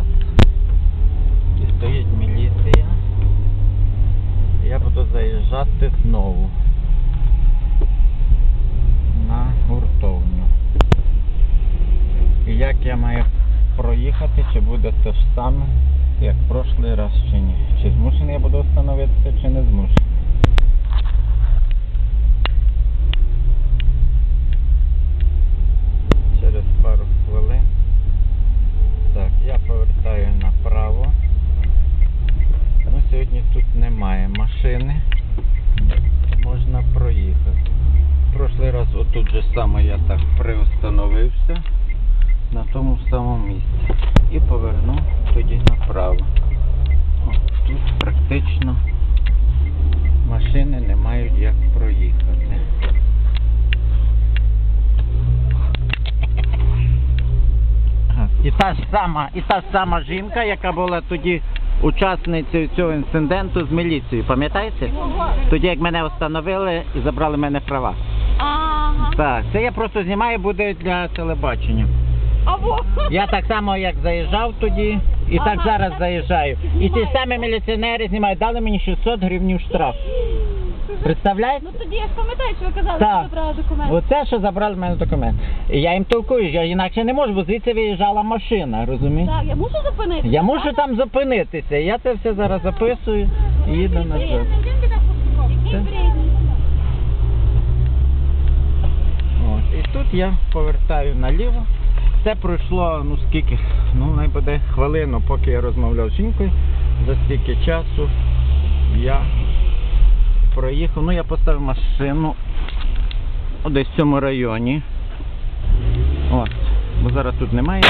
час. І стоїть міліція. Я буду заїжджати знову на гуртовню. І як я маю проїхати, чи буде те ж саме, як в прошлий раз, чи ні? Чи змушений я буду встановитися, чи не змушений? Через пару хвилин. Так, я повертаю направо. Ну, сьогодні тут немає машини. Можна проїхати. Прошлий раз отут же саме я так приостановився на тому самому місці. І повернув тоді направо. О, тут практично машини не мають як проїхати. І та ж сама, і та ж сама жінка, яка була тоді учасницею цього інциденту з міліцією, пам'ятаєте? Тоді як мене встановили і забрали мене права. Ага. Так, це я просто знімаю, буде для телебачення. Або. Я так само як заїжджав тоді, і так Ага, зараз так заїжджаю. І ті самі міліціонери знімають, дали мені 600 гривень штраф. Представляєте? Ну тоді я ж пам'ятаю, що ви казали, Так. що забрали документи. Оце, що забрали в мене документ. І я їм толкую, я інакше не можу, бо звідси виїжджала машина, розумієте? Так, я мушу зупинитися. Я мушу там зупинитися. Я це все зараз записую і їду назад. Який бред? От. І тут я повертаю наліво. Це пройшло, ну скільки, ну найбуде хвилину, поки я розмовляв з жінкою. За стільки часу я проїхав. Ну я поставив машину десь в цьому районі. От. Бо зараз тут немає.